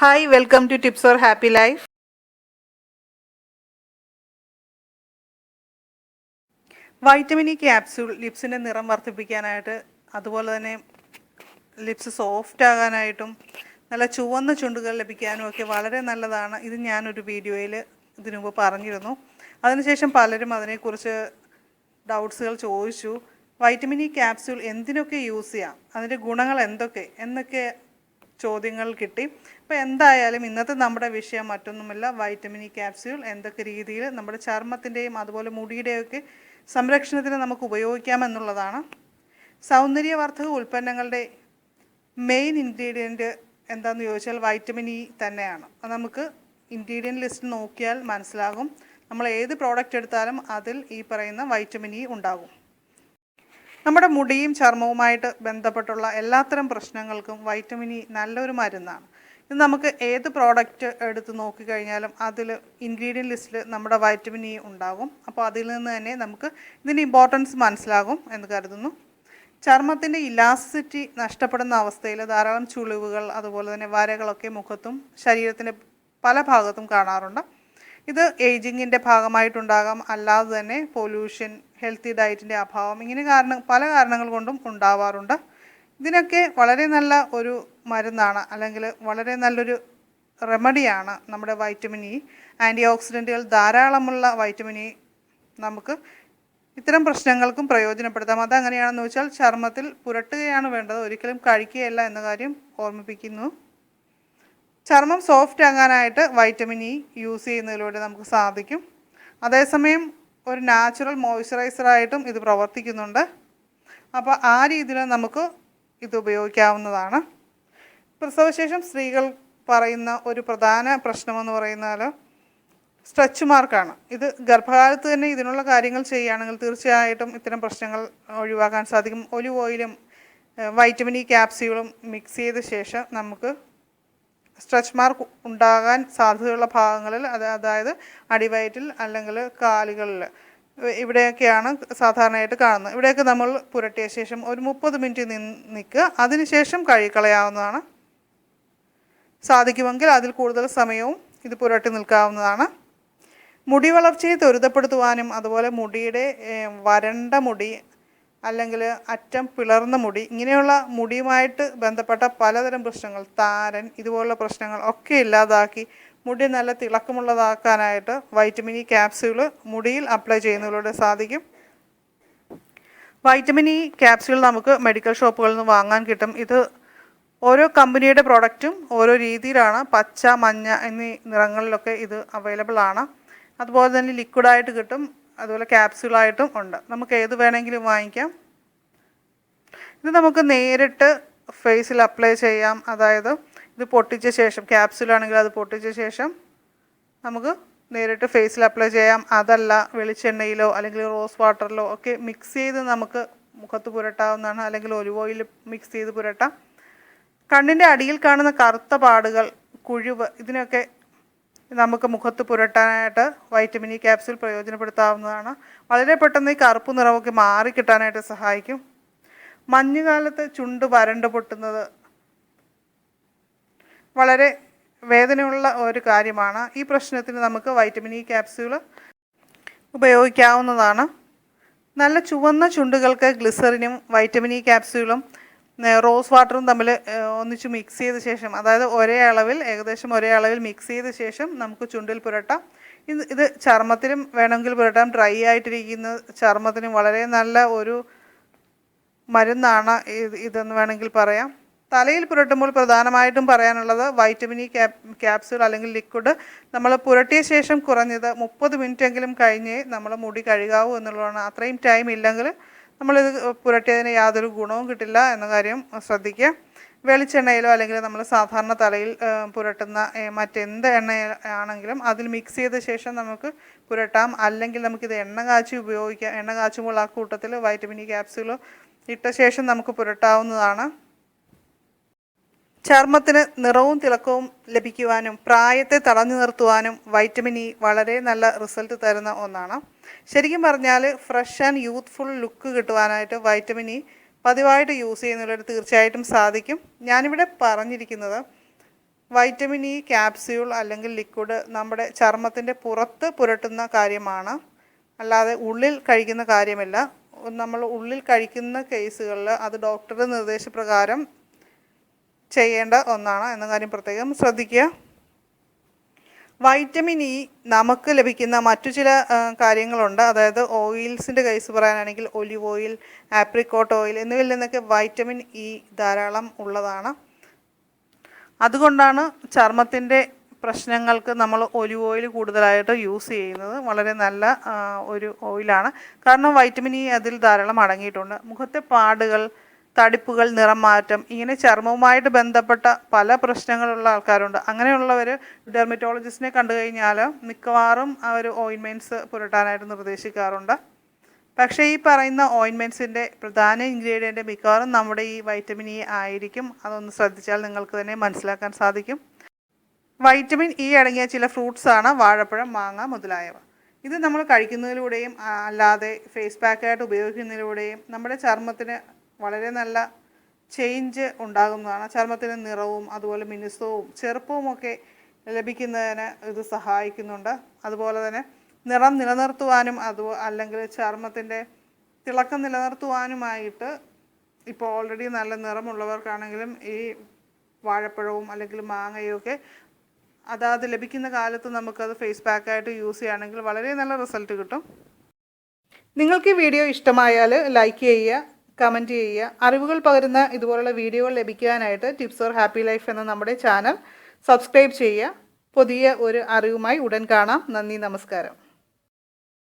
Hi welcome to tips for happy life vitamin E capsule ലിപ്സിന്റെ നിറം വർദ്ധിപ്പിക്കാനായിട്ട് അതുപോലെ തന്നെ ലിപ്സ് സോഫ്റ്റ് ആകാനായിട്ടും നല്ല ചുവന്ന ചുണ്ടുകൾ ലഭിക്കാനും ഒക്കെ വളരെ നല്ലതാണ്. ഇത് ഞാനൊരു വീഡിയോയിൽ ഇതിനു മുമ്പ് പറഞ്ഞിരുന്നു. അതിനുശേഷം പലരും അതിനെക്കുറിച്ച് ഡൗട്ട്സുകൾ ചോദിച്ചു. വൈറ്റമിൻ ഇ ക്യാപ്സ്യൂൾ എന്തിനൊക്കെ യൂസ് ചെയ്യാം? അതിന്റെ ഗുണങ്ങൾ എന്തൊക്കെ? എന്നൊക്കെ ചോദ്യങ്ങൾ കിട്ടി. അപ്പോൾ എന്തായാലും ഇന്നത്തെ നമ്മുടെ വിഷയം മറ്റൊന്നുമല്ല. വൈറ്റമിൻ ഇ ക്യാപ്സ്യൂൾ എന്തൊക്കെ രീതിയിൽ നമ്മുടെ ചർമ്മത്തിന്റെയും അതുപോലെ മുടിയുടെയൊക്കെ സംരക്ഷണത്തിന് നമുക്ക് ഉപയോഗിക്കാമെന്നുള്ളതാണ് സൗന്ദര്യവർദ്ധക ഉൽപ്പന്നങ്ങളുടെ മെയിൻ ഇൻഗ്രീഡിയന്റ് എന്താണെന്ന് ചോദിച്ചാൽ വൈറ്റമിൻ ഇ തന്നെയാണ്. അത് നമുക്ക് ഇൻഗ്രീഡിയന്റ് ലിസ്റ്റ് നോക്കിയാൽ മനസ്സിലാകും. നമ്മൾ ഏത് പ്രോഡക്റ്റ് എടുത്താലും അതിൽ ഈ പറയുന്ന വൈറ്റമിൻ ഇ ഉണ്ടാകും. നമ്മുടെ മുടിയും ചർമ്മവുമായിട്ട് ബന്ധപ്പെട്ടുള്ള എല്ലാത്തരം പ്രശ്നങ്ങൾക്കും വൈറ്റമിൻ ഇ നല്ലൊരു മരുന്നാണ്. ഇത് നമുക്ക് ഏത് പ്രോഡക്റ്റ് എടുത്ത് നോക്കിക്കഴിഞ്ഞാലും അതിൽ ഇൻഗ്രീഡിയൻ ലിസ്റ്റിൽ നമ്മുടെ വൈറ്റമിൻ ഇ ഉണ്ടാകും. അപ്പോൾ അതിൽ നിന്ന് തന്നെ നമുക്ക് ഇതിന്റെ ഇമ്പോർട്ടൻസ് മനസ്സിലാകും എന്ന് കരുതുന്നു. ചർമ്മത്തിന്റെ ഇലാസ്റ്റിസിറ്റി നഷ്ടപ്പെടുന്ന അവസ്ഥയിൽ ധാരാളം ചുളിവുകൾ അതുപോലെ തന്നെ വരകളൊക്കെ മുഖത്തും ശരീരത്തിന്റെ പല ഭാഗത്തും കാണാറുണ്ട്. ഇത് ഏജിങ്ങിന്റെ ഭാഗമായിട്ടുണ്ടാകാം. അല്ലാതെ തന്നെ പൊല്യൂഷൻ ഹെൽത്തി ഡയറ്റിന്റെ അഭാവം ഇങ്ങനെ കാരണം പല കാരണങ്ങൾ കൊണ്ടും ഉണ്ടാവാറുണ്ട്. ഇതിനൊക്കെ വളരെ നല്ല ഒരു മരുന്നാണ് അല്ലെങ്കിൽ വളരെ നല്ലൊരു റെമഡിയാണ് നമ്മുടെ വൈറ്റമിൻ ഇ ആന്റി ഓക്സിഡന്റുകൾ ധാരാളമുള്ള വൈറ്റമിൻ ഇ നമുക്ക് ഇത്തരം പ്രശ്നങ്ങൾക്കും പ്രയോജനപ്പെടുത്താം. അതെങ്ങനെയാണെന്ന് വെച്ചാൽ ചർമ്മത്തിൽ പുരട്ടുകയാണ് വേണ്ടത്. ഒരിക്കലും കഴിക്കുകയല്ല എന്ന കാര്യം ഓർമ്മിപ്പിക്കുന്നു. ചർമ്മം സോഫ്റ്റ് ആകാനായിട്ട് വൈറ്റമിൻ ഇ യൂസ് ചെയ്യുന്നതിലൂടെ നമുക്ക് സാധിക്കും. അതേസമയം ഒരു നാച്ചുറൽ മോയ്സ്ചറൈസറായിട്ടും ഇത് പ്രവർത്തിക്കുന്നുണ്ട്. അപ്പോൾ ആ രീതിയിൽ നമുക്ക് ഇത് ഉപയോഗിക്കാവുന്നതാണ്. പ്രസവശേഷം സ്ത്രീകൾ പറയുന്ന ഒരു പ്രധാന പ്രശ്നമെന്ന് പറയുന്നാൽ സ്ട്രെച്ച് മാർക്കാണ് ഇത് ഗർഭകാലത്ത് തന്നെ ഇതിനുള്ള കാര്യങ്ങൾ ചെയ്യുകയാണെങ്കിൽ തീർച്ചയായിട്ടും ഇത്തരം പ്രശ്നങ്ങൾ ഒഴിവാക്കാൻ സാധിക്കും. ഒലിവ് ഓയിലും വൈറ്റമിൻ ഇ ക്യാപ്സ്യൂളും മിക്സ് ചെയ്ത ശേഷം നമുക്ക് സ്ട്രെച്ച് മാർക്ക് ഉണ്ടാകാൻ സാധ്യതയുള്ള ഭാഗങ്ങളിൽ അത് അതായത് അടിവയറ്റിൽ അല്ലെങ്കിൽ കാലുകളിൽ. ഇവിടെയൊക്കെയാണ് സാധാരണയായിട്ട് കാണുന്നത്. ഇവിടെയൊക്കെ നമ്മൾ പുരട്ടിയ ശേഷം ഒരു മുപ്പത് മിനിറ്റ് നിന്ന് നിൽക്കുക. അതിനുശേഷം കഴുകിക്കളയാവുന്നതാണ് സാധിക്കുമെങ്കിൽ അതിൽ കൂടുതൽ സമയവും ഇത് പുരട്ടി നിൽക്കാവുന്നതാണ്. മുടി വളർച്ചയെ ത്വരിതപ്പെടുത്തുവാനും അതുപോലെ മുടിയുടെ വരണ്ട മുടി അല്ലെങ്കിൽ അറ്റം പിളർന്ന മുടി ഇങ്ങനെയുള്ള മുടിയുമായിട്ട് ബന്ധപ്പെട്ട പലതരം പ്രശ്നങ്ങൾ താരൻ ഇതുപോലുള്ള പ്രശ്നങ്ങൾ ഒക്കെ ഇല്ലാതാക്കി മുടി നല്ല തിളക്കമുള്ളതാക്കാനായിട്ട് വൈറ്റമിൻ ഇ ക്യാപ്സ്യൂൾ മുടിയിൽ അപ്ലൈ ചെയ്യുന്നതിലൂടെ സാധിക്കും. വൈറ്റമിൻ ഇ ക്യാപ്സ്യൂൾ നമുക്ക് മെഡിക്കൽ ഷോപ്പുകളിൽ നിന്ന് വാങ്ങാൻ കിട്ടും. ഇത് ഓരോ കമ്പനിയുടെ പ്രോഡക്റ്റും ഓരോ രീതിയിലാണ്. പച്ച മഞ്ഞ എന്നീ നിറങ്ങളിലൊക്കെ ഇത് അവൈലബിൾ ആണ്. അതുപോലെ തന്നെ ലിക്വിഡായിട്ട് കിട്ടും. അതുപോലെ ക്യാപ്സ്യൂളായിട്ടും ഉണ്ട്. നമുക്ക് ഏത് വേണമെങ്കിലും വാങ്ങിക്കാം. ഇത് നമുക്ക് നേരിട്ട് ഫേസിൽ അപ്ലൈ ചെയ്യാം. അതായത് ഇത് പൊട്ടിച്ച ശേഷം ക്യാപ്സ്യൂളാണെങ്കിൽ അത് പൊട്ടിച്ച ശേഷം നമുക്ക് നേരിട്ട് ഫേസിൽ അപ്ലൈ ചെയ്യാം. അതല്ല വെളിച്ചെണ്ണയിലോ അല്ലെങ്കിൽ റോസ് വാട്ടറിലോ ഒക്കെ മിക്സ് ചെയ്ത് നമുക്ക് മുഖത്ത് പുരട്ടാവുന്നതാണ്. അല്ലെങ്കിൽ ഒലിവ് ഓയിൽ മിക്സ് ചെയ്ത് പുരട്ടാം. കണ്ണിന്റെ അടിയിൽ കാണുന്ന കറുത്ത പാടുകൾ കുഴിവ് ഇതിനൊക്കെ നമുക്ക് മുഖത്ത് പുരട്ടാനായിട്ട് വൈറ്റമിൻ ഇ ക്യാപ്സ്യൂൾ പ്രയോജനപ്പെടുത്താവുന്നതാണ്. വളരെ പെട്ടെന്ന് ഈ കറുപ്പ് നിറമൊക്കെ മാറിക്കിട്ടാനായിട്ട് സഹായിക്കും. മഞ്ഞുകാലത്ത് ചുണ്ട് വരണ്ട് പൊട്ടുന്നത് വളരെ വേദനയുള്ള ഒരു കാര്യമാണ്. ഈ പ്രശ്നത്തിന് നമുക്ക് വൈറ്റമിൻ ഇ ക്യാപ്സ്യൂൾ ഉപയോഗിക്കാവുന്നതാണ്. നല്ല ചുവന്ന ചുണ്ടുകൾക്ക് ഗ്ലിസറിനും വൈറ്റമിൻ ഇ ക്യാപ്സ്യൂളും റോസ് വാട്ടറും തമ്മിൽ ഒന്നിച്ച് മിക്സ് ചെയ്ത ശേഷം അതായത് ഒരേ അളവിൽ ഏകദേശം ഒരേ അളവിൽ മിക്സ് ചെയ്ത ശേഷം നമുക്ക് ചുണ്ടിൽ പുരട്ടാം. ഇത് ഇത് ചർമ്മത്തിനും വേണമെങ്കിൽ പുരട്ടാം. ഡ്രൈ ആയിട്ടിരിക്കുന്ന ചർമ്മത്തിനും വളരെ നല്ല ഒരു മരുന്നാണ് ഇത് ഇതെന്ന് വേണമെങ്കിൽ പറയാം. തലയിൽ പുരട്ടുമ്പോൾ പ്രധാനമായിട്ടും പറയാനുള്ളത് വൈറ്റമിൻ ഇ ക്യാപ് ക്യാപ്സ്യൂൾ അല്ലെങ്കിൽ ലിക്വിഡ് നമ്മൾ പുരട്ടിയ ശേഷം കുറഞ്ഞത് മുപ്പത് മിനിറ്റെങ്കിലും കഴിഞ്ഞേ നമ്മൾ മുടി കഴുകാവൂ എന്നുള്ളതാണ്. അത്രയും ടൈം ഇല്ലെങ്കിൽ നമ്മളിത് പുരട്ടിയതിന് യാതൊരു ഗുണവും കിട്ടില്ല എന്ന കാര്യം ശ്രദ്ധിക്കുക. വെളിച്ചെണ്ണയിലോ അല്ലെങ്കിൽ നമ്മൾ സാധാരണ തലയിൽ പുരട്ടുന്ന മറ്റെന്ത് എണ്ണ ആണെങ്കിലും അതിൽ മിക്സ് ചെയ്ത ശേഷം നമുക്ക് പുരട്ടാം. അല്ലെങ്കിൽ നമുക്കിത് എണ്ണ കാച്ചി ഉപയോഗിക്കാം. എണ്ണ കാച്ചുമ്പോൾ ആ കൂട്ടത്തിൽ വൈറ്റമിൻ ഇ ക്യാപ്സ്യൂൾ ഇട്ട ശേഷം നമുക്ക് പുരട്ടാവുന്നതാണ്. ചർമ്മത്തിന് നിറവും തിളക്കവും ലഭിക്കുവാനും പ്രായത്തെ തടഞ്ഞു നിർത്തുവാനും വൈറ്റമിൻ ഇ വളരെ നല്ല റിസൾട്ട് തരുന്ന ഒന്നാണ്. ശരിക്കും പറഞ്ഞാൽ ഫ്രഷ് ആൻഡ് യൂത്ത്ഫുൾ ലുക്ക് കിട്ടുവാനായിട്ട് വൈറ്റമിൻ ഇ പതിവായിട്ട് യൂസ് ചെയ്യുന്നവർ തീർച്ചയായിട്ടും സാധിക്കും. ഞാനിവിടെ പറഞ്ഞിരിക്കുന്നത് വൈറ്റമിൻ ഇ ക്യാപ്സ്യൂൾ അല്ലെങ്കിൽ ലിക്വിഡ് നമ്മുടെ ചർമ്മത്തിന്റെ പുറത്ത് പുരട്ടുന്ന കാര്യമാണ്. അല്ലാതെ ഉള്ളിൽ കഴിക്കുന്ന കാര്യമല്ല. നമ്മൾ ഉള്ളിൽ കഴിക്കുന്ന കേസുകളിൽ അത് ഡോക്ടറുടെ നിർദ്ദേശപ്രകാരം ചെയ്യേണ്ട ഒന്നാണ് എന്ന കാര്യം പ്രത്യേകം ശ്രദ്ധിക്കുക. വൈറ്റമിൻ ഇ നമുക്ക് ലഭിക്കുന്ന മറ്റു ചില കാര്യങ്ങളുണ്ട്. അതായത് ഓയിൽസിന്റെ കേസ് പറയാനാണെങ്കിൽ ഒലിവ് ഓയിൽ ആപ്രിക്കോട്ട് ഓയിൽ എന്നിവയിൽ നിന്നൊക്കെ വൈറ്റമിൻ ഇ ധാരാളം ഉള്ളതാണ്. അതുകൊണ്ടാണ് ചർമ്മത്തിന്റെ പ്രശ്നങ്ങൾക്ക് നമ്മൾ ഒലിവ് ഓയിൽ കൂടുതലായിട്ട് യൂസ് ചെയ്യുന്നത്. വളരെ നല്ല ഒരു ഓയിലാണ് കാരണം വൈറ്റമിൻ ഇ അതിൽ ധാരാളം അടങ്ങിയിട്ടുണ്ട്. മുഖത്തെ പാടുകൾ തടിപ്പുകൾ നിറമാറ്റം ഇങ്ങനെ ചർമ്മവുമായിട്ട് ബന്ധപ്പെട്ട പല പ്രശ്നങ്ങളുള്ള ആൾക്കാരുണ്ട്. അങ്ങനെയുള്ളവർ ഡെർമറ്റോളജിസ്റ്റിനെ കണ്ടു കഴിഞ്ഞാൽ മിക്കവാറും അവർ ഓയിൻമെന്റ്സ് പുരട്ടാനായിട്ട് നിർദ്ദേശിക്കാറുണ്ട്. പക്ഷേ ഈ പറയുന്ന ഓയിൻമെന്റ്സിന്റെ പ്രധാന ഇൻഗ്രീഡിയന്റ് മിക്കവാറും നമ്മുടെ ഈ വൈറ്റമിൻ ഇ ആയിരിക്കും. അതൊന്ന് ശ്രദ്ധിച്ചാൽ നിങ്ങൾക്ക് തന്നെ മനസ്സിലാക്കാൻ സാധിക്കും. വൈറ്റമിൻ ഇ അടങ്ങിയ ചില ഫ്രൂട്ട്സാണ് വാഴപ്പഴം മാങ്ങ മുതലായവ. ഇത് നമ്മൾ കഴിക്കുന്നതിലൂടെയും അല്ലാതെ ഫേസ് പാക്കായിട്ട് ഉപയോഗിക്കുന്നതിലൂടെയും നമ്മുടെ ചർമ്മത്തിന് വളരെ നല്ല ചേഞ്ച് ഉണ്ടാകുന്നതാണ്. ചർമ്മത്തിന് നിറവും അതുപോലെ മിനുസവും ചെറുപ്പവും ഒക്കെ ലഭിക്കുന്നതിന് ഇത് സഹായിക്കുന്നുണ്ട്. അതുപോലെ തന്നെ നിറം നിലനിർത്തുവാനും അത് അല്ലെങ്കിൽ ചർമ്മത്തിന്റെ തിളക്കം നിലനിർത്തുവാനുമായിട്ട് ഇപ്പോൾ ഓൾറെഡി നല്ല നിറമുള്ളവർക്കാണെങ്കിലും ഈ വാഴപ്പഴവും അല്ലെങ്കിൽ മാങ്ങയും ഒക്കെ അതാത് ലഭിക്കുന്ന കാലത്ത് നമുക്കത് ഫേസ് പാക്കായിട്ട് യൂസ് ചെയ്യുകയാണെങ്കിൽ വളരെ നല്ല റിസൾട്ട് കിട്ടും. നിങ്ങൾക്ക് ഈ വീഡിയോ ഇഷ്ടമായാൽ ലൈക്ക് ചെയ്യുക കമന്റ് ചെയ്യുക. അറിവുകൾ പകരുന്ന ഇതുപോലുള്ള വീഡിയോകൾ ലഭിക്കാനായിട്ട് ടിപ്സ് ഓർ ഹാപ്പി ലൈഫ് എന്ന നമ്മുടെ ചാനൽ സബ്സ്ക്രൈബ് ചെയ്യുക. പുതിയ ഒരു അറിവുമായി ഉടൻ കാണാം. നന്ദി നമസ്കാരം.